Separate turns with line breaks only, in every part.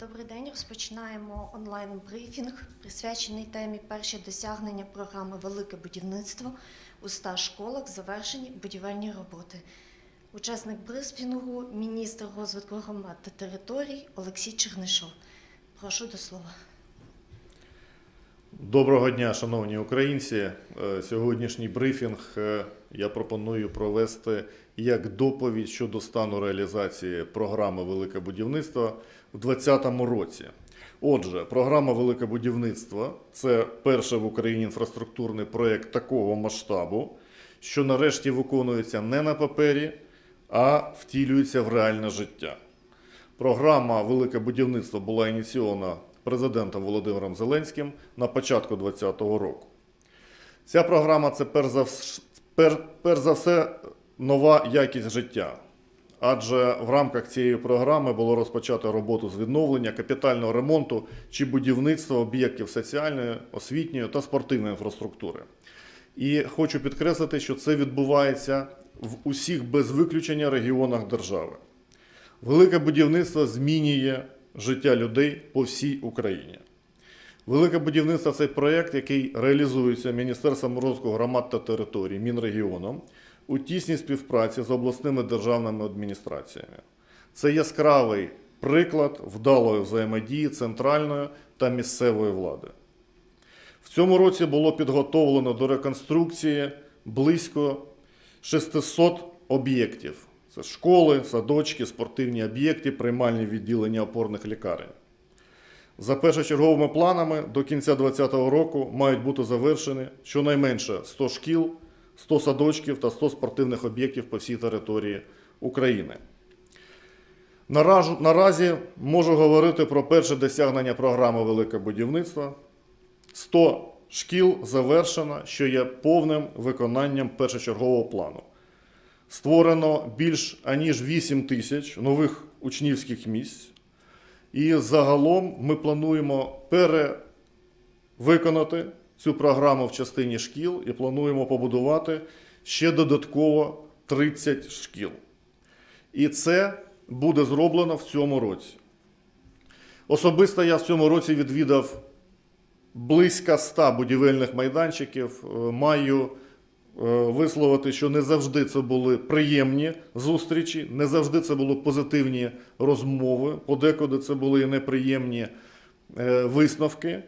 Добрий день. Розпочинаємо онлайн-брифінг, присвячений темі перші досягнення програми Велике будівництво у ста школах, завершені будівельні роботи. Учасник брифінгу – міністр розвитку громад та територій Олексій Чернишов. Прошу до слова.
Доброго дня, шановні українці. Е, Сьогоднішній брифінг е, я пропоную провести як доповідь щодо стану реалізації програми Велике будівництво у 2020 році. Отже, програма Велике будівництво це перший в Україні інфраструктурний проєкт такого масштабу, що нарешті виконується не на папері, а втілюється в реальне життя. Програма Велике будівництво була ініційована президентом Володимиром Зеленським на початку 2020 року. Ця програма це перш за, все нова якість життя. Адже в рамках цієї програми було розпочато роботу з відновлення, капітального ремонту чи будівництва об'єктів соціальної, освітньої та спортивної інфраструктури. І хочу підкреслити, що це відбувається в усіх без виключення регіонах держави. Велике будівництво змінює життя людей по всій Україні. Велике будівництво це проєкт, який реалізується Міністерством розвитку громад та територій, Мінрегіоном у тісній співпраці з обласними державними адміністраціями. Це яскравий приклад вдалої взаємодії центральної та місцевої влади. В цьому році було підготовлено до реконструкції близько 600 об'єктів. Це школи, садочки, спортивні об'єкти, приймальні відділення опорних лікарень. За першочерговими планами до кінця 2020 року мають бути завершені щонайменше 100 шкіл, 100 садочків та 100 спортивних об'єктів по всій території України. Наразі можу говорити про перше досягнення програми Велике будівництво. 100 шкіл завершено, що є повним виконанням першочергового плану. Створено більш аніж 8 тисяч нових учнівських місць. І загалом ми плануємо перевиконати цю програму в частині шкіл і плануємо побудувати ще додатково 30 шкіл. І це буде зроблено в цьому році. Особисто я в цьому році відвідав близько 100 будівельних майданчиків. Е, Маю е, висловити, що не завжди це були приємні зустрічі, не завжди це були позитивні розмови, подекуди це були неприємні е, висновки.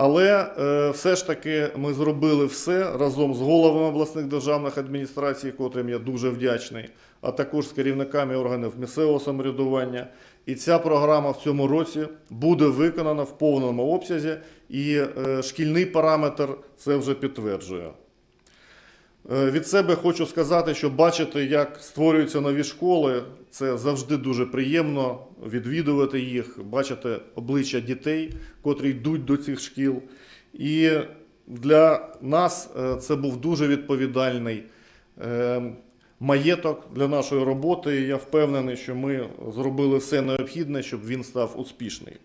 Але е, все ж таки ми зробили все разом з головами обласних державних адміністрацій, котрим я дуже вдячний, а також з керівниками органів місцевого самоврядування. І ця програма в цьому році буде виконана в повному обсязі, і е, шкільний параметр це вже підтверджує. Е, Від себе хочу сказати, що бачити, як створюються нові школи, це завжди дуже приємно відвідувати їх, бачити обличчя дітей, котрі йдуть до цих шкіл. І для нас е, це був дуже відповідальний е, маєток для нашої роботи. І я впевнений, що ми зробили все необхідне, щоб він став успішний.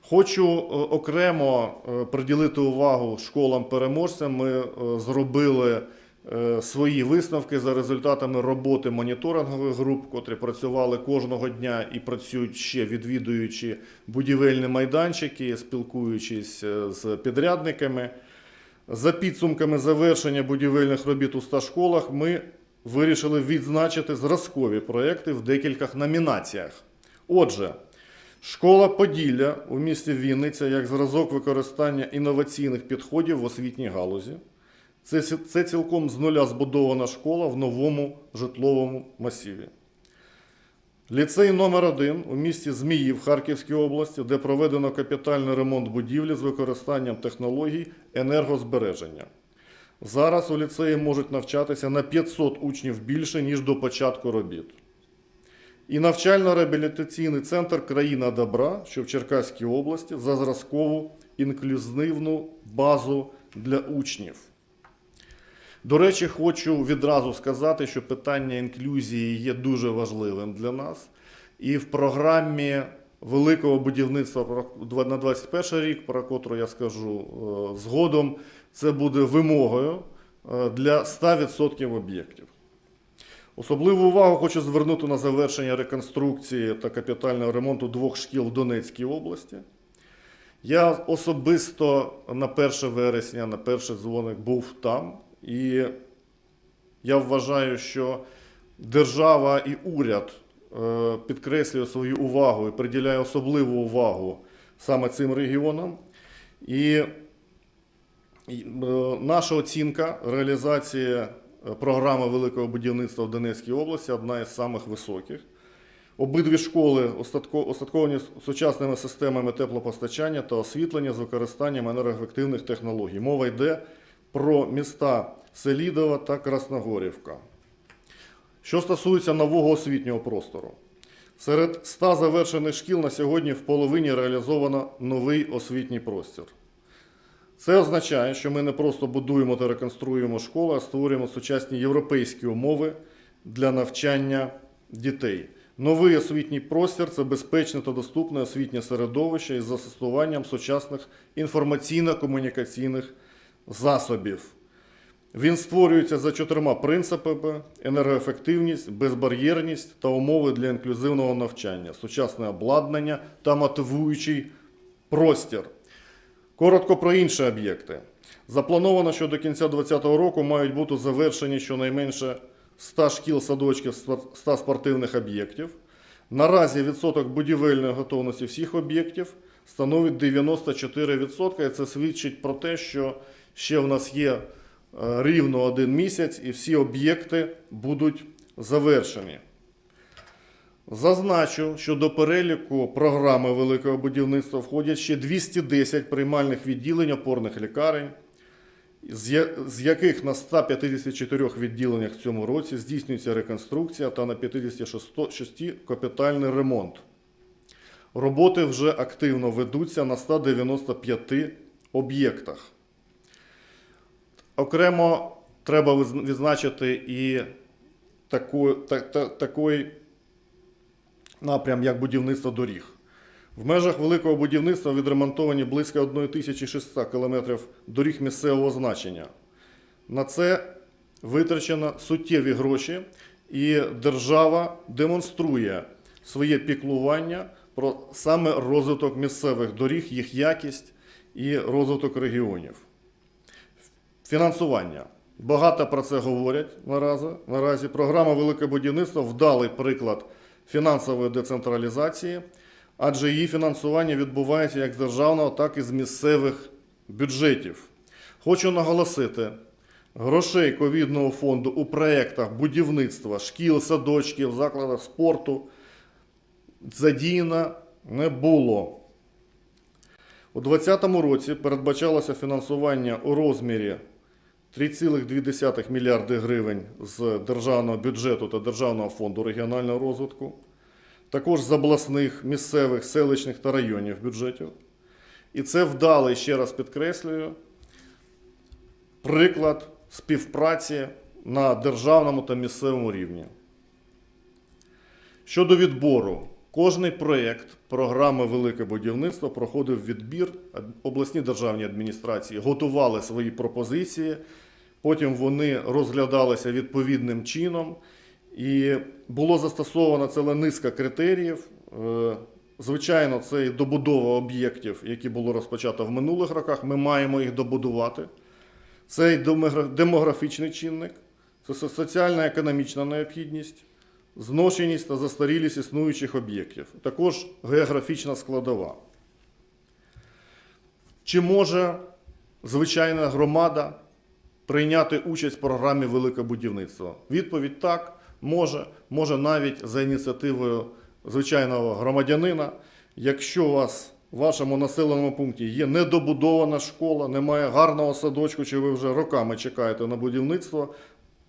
Хочу окремо приділити увагу школам-переможцям. Ми е, зробили свої висновки за результатами роботи моніторингових груп, котрі працювали кожного дня і працюють ще відвідуючи будівельні майданчики, спілкуючись е, з підрядниками. За підсумками завершення будівельних робіт у 100 школах, ми вирішили відзначити зразкові проекти в декількох номінаціях. Отже, Школа Поділля у місті Вінниця як зразок використання інноваційних підходів в освітній галузі. Це, це цілком з нуля збудована школа в новому житловому масиві. Ліцей номер 1 у місті Зміїв Харківській області, де проведено капітальний ремонт будівлі з використанням технологій енергозбереження. Зараз у ліцеї можуть навчатися на 500 учнів більше, ніж до початку робіт. І навчально-реабілітаційний центр Країна добра, що в Черкаській області, за зразкову інклюзивну базу для учнів. До речі, хочу відразу сказати, що питання інклюзії є дуже важливим для нас. І в програмі великого будівництва на 21 рік, про котру я скажу е, згодом, це буде вимогою е, для 100% об'єктів. Особливу увагу хочу звернути на завершення реконструкції та капітального ремонту двох шкіл в Донецькій області. Я особисто на 1 вересня, на перший дзвоник був там, і я вважаю, що держава і уряд е, підкреслює свою увагу і приділяє особливу увагу саме цим регіонам. І е, наша оцінка реалізації е, програми великого будівництва в Донецькій області одна із самих високих. Обидві школи остатковані сучасними системами теплопостачання та освітлення з використанням енергоефективних технологій. Мова йде про міста Селідова та Красногорівка. Що стосується нового освітнього простору, серед 100 завершених шкіл на сьогодні в половині реалізовано новий освітній простір. Це означає, що ми не просто будуємо та реконструюємо школи, а створюємо сучасні європейські умови для навчання дітей. Новий освітній простір це безпечне та доступне освітнє середовище із застосуванням сучасних інформаційно-комунікаційних засобів. Він створюється за чотирма принципами: енергоефективність, безбар'єрність та умови для інклюзивного навчання, сучасне обладнання та мотивуючий простір. Коротко про інші об'єкти. Заплановано, що до кінця 2020 року мають бути завершені щонайменше 100 шкіл, садочків, 100 спортивних об'єктів. Наразі відсоток будівельної готовності всіх об'єктів становить 94%, і це свідчить про те, що ще в нас є е, рівно один місяць, і всі об'єкти будуть завершені. Зазначу, що до переліку програми великого будівництва входять ще 210 приймальних відділень опорних лікарень, з яких на 154 відділеннях в цьому році здійснюється реконструкція та на 56 капітальний ремонт. Роботи вже активно ведуться на 195 об'єктах. Окремо треба відзначити і таку, та, та, такий напрям, як будівництво доріг. В межах великого будівництва відремонтовані близько 1600 кілометрів доріг місцевого значення. На це витрачено суттєві гроші, і держава демонструє своє піклування про саме розвиток місцевих доріг, їх якість і розвиток регіонів. Фінансування. Багато про це говорять наразі. Наразі програма Велике будівництво вдалий приклад фінансової децентралізації, адже її фінансування відбувається як з державного, так і з місцевих бюджетів. Хочу наголосити, грошей ковідного фонду у проєктах будівництва шкіл, садочків, закладах спорту задіяно не було. У 2020 році передбачалося фінансування у розмірі 3,2 мільярди гривень з державного бюджету та Державного фонду регіонального розвитку, також з обласних, місцевих, селищних та районів бюджетів. І це вдалий, ще раз підкреслюю, приклад співпраці на державному та місцевому рівні. Щодо відбору, кожний проєкт програми Велике будівництво проходив відбір. Обласні державні адміністрації готували свої пропозиції, потім вони розглядалися відповідним чином, і було застосовано ціла низка критеріїв. Е, Звичайно, це і добудова об'єктів, які було розпочато в минулих роках. Ми маємо їх добудувати. Це і демографічний чинник, це со- соціально-економічна необхідність, зношеність та застарілість існуючих об'єктів, також географічна складова. Чи може звичайна громада прийняти участь в програмі Велике будівництво? Відповідь так, може, може навіть за ініціативою звичайного громадянина. Якщо у вас в вашому населеному пункті є недобудована школа, немає гарного садочку, чи ви вже роками чекаєте на будівництво,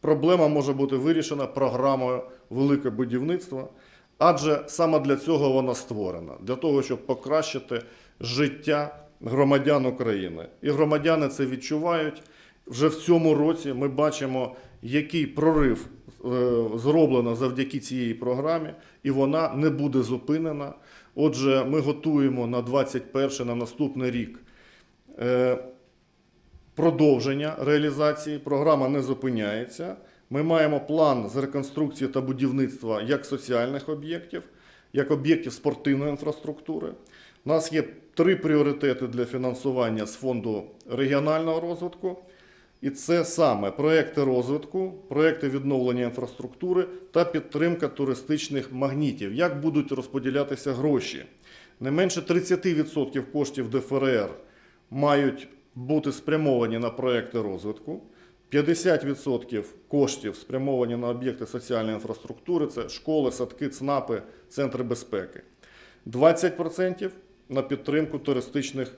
проблема може бути вирішена програмою Велике будівництво, адже саме для цього вона створена, для того, щоб покращити життя громадян України. І громадяни це відчувають. Вже в цьому році ми бачимо, який прорив е, зроблено завдяки цієї програмі, і вона не буде зупинена. Отже, ми готуємо на 21 на наступний рік е, продовження реалізації. Програма не зупиняється. Ми маємо план з реконструкції та будівництва як соціальних об'єктів, як об'єктів спортивної інфраструктури. У нас є три пріоритети для фінансування з фонду регіонального розвитку. І це саме проекти розвитку, проекти відновлення інфраструктури та підтримка туристичних магнітів. Як будуть розподілятися гроші? Не менше 30% коштів ДФРР мають бути спрямовані на проекти розвитку. 50% коштів спрямовані на об'єкти соціальної інфраструктури це школи, садки, ЦНАПи, центри безпеки. 20% на підтримку туристичних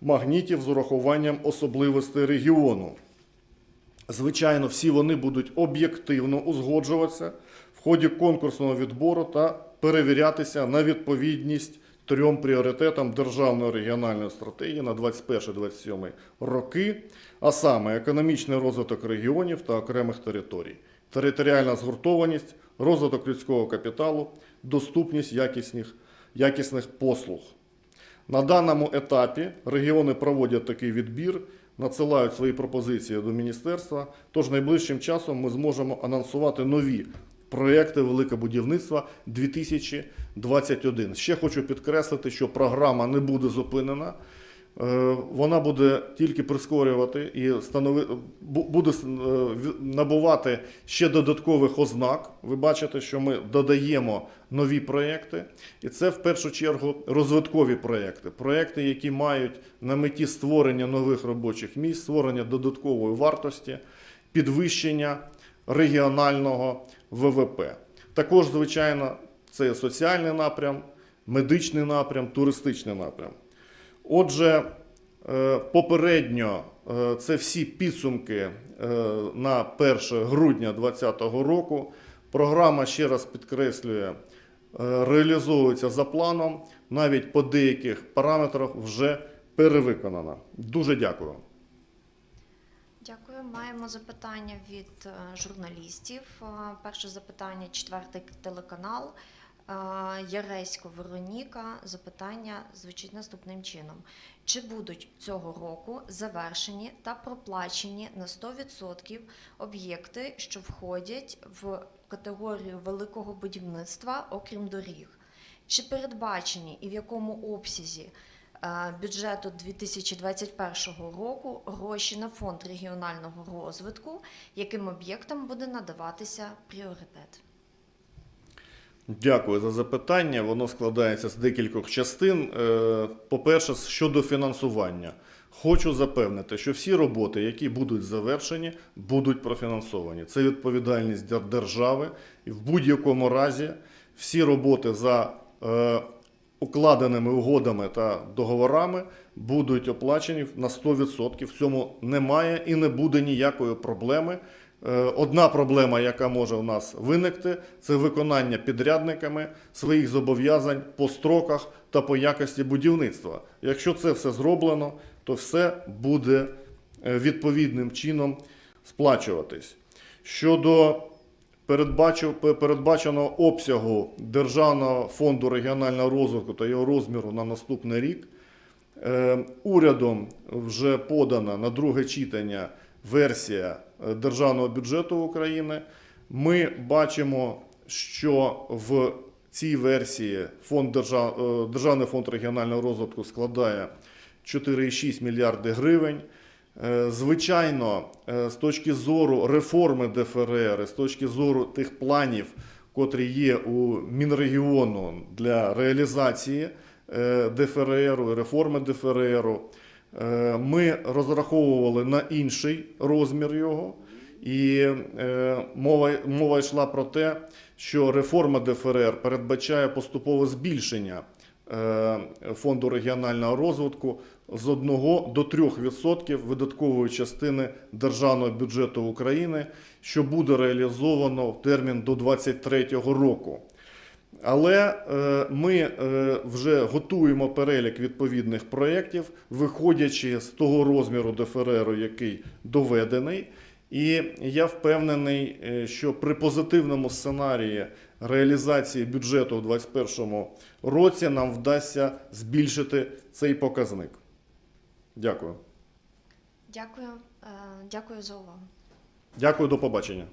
магнітів з урахуванням особливостей регіону. Звичайно, всі вони будуть об'єктивно узгоджуватися в ході конкурсного відбору та перевірятися на відповідність трьом пріоритетам державної регіональної стратегії на 21-27 роки, а саме економічний розвиток регіонів та окремих територій, територіальна згуртованість, розвиток людського капіталу, доступність якісних, якісних послуг. На даному етапі регіони проводять такий відбір, надсилають свої пропозиції до міністерства. Тож найближчим часом ми зможемо анонсувати нові проекти Велике будівництво 2021. Ще хочу підкреслити, що програма не буде зупинена. Е, Вона буде тільки прискорювати і станови... буде е, набувати ще додаткових ознак. Ви бачите, що ми додаємо нові проекти, і це в першу чергу розвиткові проекти. Проекти, які мають на меті створення нових робочих місць, створення додаткової вартості, підвищення регіонального ВВП. Також, звичайно, це соціальний напрям, медичний напрям, туристичний напрям. Отже, е, попередньо е, це всі підсумки е, на 1 грудня 2020 року. Програма, ще раз підкреслює, реалізовується за планом, навіть по деяких параметрах вже перевиконана. Дуже дякую.
Маємо запитання від е, журналістів. Е, Перше запитання, четвертий телеканал. Е, Яресько Вероніка. Запитання звучить наступним чином: чи будуть цього року завершені та проплачені на 100% об'єкти, що входять в категорію великого будівництва, окрім доріг? Чи передбачені і в якому обсязі бюджету 2021 року гроші на фонд регіонального розвитку, яким об'єктам буде надаватися пріоритет?
Дякую за запитання. Воно складається з декількох частин. Е, По-перше, щодо фінансування. Хочу запевнити, що всі роботи, які будуть завершені, будуть профінансовані. Це відповідальність дер- держави. І в будь-якому разі всі роботи за е, укладеними угодами та договорами будуть оплачені на 100%. В цьому немає і не буде ніякої проблеми. Е, Одна проблема, яка може у нас виникти, це виконання підрядниками своїх зобов'язань по строках та по якості будівництва. Якщо це все зроблено, то все буде е, відповідним чином сплачуватись. Щодо передбачив- пе- передбаченого обсягу Державного фонду регіонального розвитку та його розміру на наступний рік, Е, Урядом вже подана на друге читання версія е, державного бюджету України. Ми бачимо, що в цій версії фонд е, Державний фонд регіонального розвитку складає 4,6 мільярди гривень. Е, Звичайно, е, з точки зору реформи ДФРР, з точки зору тих планів, котрі є у Мінрегіону для реалізації е, ДФРР, реформи ДФРР, ми розраховували на інший розмір його. І мова, мова йшла про те, що реформа ДФРР передбачає поступове збільшення фонду регіонального розвитку з 1 до 3% видаткової частини державного бюджету України, що буде реалізовано в термін до 2023 року. Але е, ми е, вже готуємо перелік відповідних проєктів, виходячи з того розміру ДФРР, який доведений. І я впевнений, е, що при позитивному сценарії реалізації бюджету у 2021 році нам вдасться збільшити цей показник. Дякую.
Дякую, Е, дякую за увагу.
Дякую, до побачення.